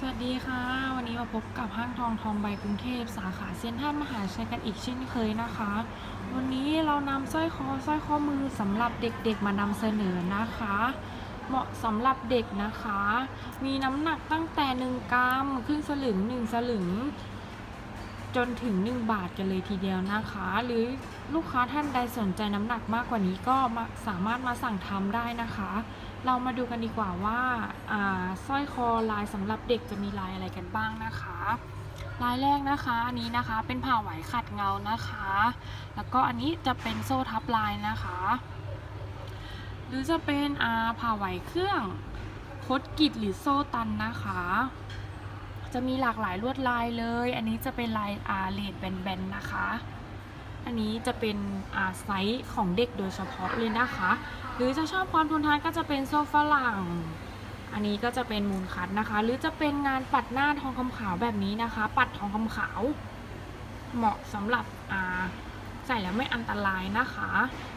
สวัสดีค่ะ วันนี้มาพบกับห้างทองทองใบกรุงเทพสาขาเซ็นทรัลมหาชัยกันอีกเช่นเคยนะคะ วันนี้เรานำสร้อยคอสร้อยข้อมือสำหรับเด็กๆมานำเสนอนะคะ เหมาะสำหรับเด็กนะคะ มีน้ำหนักตั้งแต่ 1กรัมครึ่งสลึง 1 สลึง จนถึง 1 บาทกันเลยทีเดียวนะคะ หรือลูกค้าท่านใดสนใจน้ำหนักมากกว่านี้ก็มาสามารถมาสั่งทำได้นะคะ เรามาดูกันดีกว่าว่าสร้อยคอลายสำหรับเด็กจะมีลายอะไรกันบ้างนะคะลายแรกนะคะอันนี้นะคะเป็นผ่าไหวขัดเงานะคะ แล้วก็อันนี้จะเป็นโซ่ทับลายนะคะ หรือจะเป็นผ่าไหวเครื่องคดกิดหรือโซ่ตันนะคะ จะมีหลากหลายลวดลายเลย อันนี้จะเป็นลายอาเลดแบนๆนะคะ อันนี้จะเป็นอาไซส์ของเด็กโดยเฉพาะเลยนะคะ หรือจะชอบความทนทานก็จะเป็นโซฝรั่งอันนี้ก็จะเป็นมูลคัดนะคะ หรือจะเป็นงานปัดหน้าทองคำขาวแบบนี้นะคะ ปัดทองคำขาว เหมาะสำหรับอาใส่แล้วไม่อันตรายนะคะ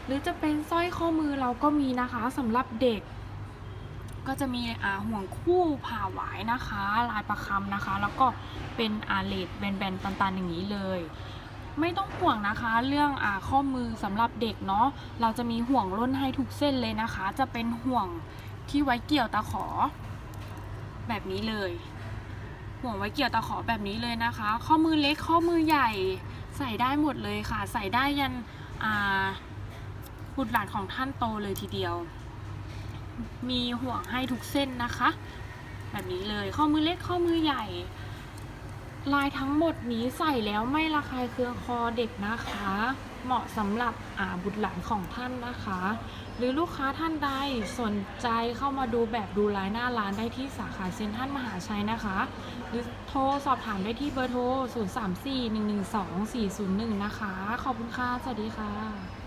หรือจะเป็นสร้อยข้อมือเราก็มีนะคะสำหรับเด็ก ก็จะมีอ่าห่วงคู่ผ่าหวายนะคะ ลายประคำนะคะ แล้วก็เป็นอาเลดแบนๆตันๆอย่างนี้เลย ไม่ต้องห่วงนะคะ เรื่องอาข้อมือสำหรับเด็กเนาะเราจะมีห่วงร่นให้ทุกเส้นเลยนะคะ จะเป็นห่วงที่ไว้เกี่ยวตะขอ แบบนี้เลย ห่วงไว้เกี่ยวตะขอแบบนี้เลยนะคะ ข้อมือเล็กข้อมือใหญ่ใส่ได้หมดเลยค่ะ ใส่ได้ยันอ่าบุตรหลานของท่านโตเลยทีเดียว มีห่วงให้ทุกเส้นนะคะ แบบนี้เลยข้อมือเล็กข้อมือใหญ่ ลายทั้งหมดนี้ใส่แล้วไม่ระคายเคืองคอเด็กนะคะ เหมาะสำหรับอาบุตรหลานของท่านนะคะ หรือลูกค้าท่านใดสนใจเข้ามาดูแบบดูลายหน้าร้านได้ที่สาขาเซ็นทรัลมหาชัยนะคะ หรือโทรสอบถามได้ที่เบอร์โทร 034 112 401 นะคะ ขอบคุณค่ะ สวัสดีค่ะ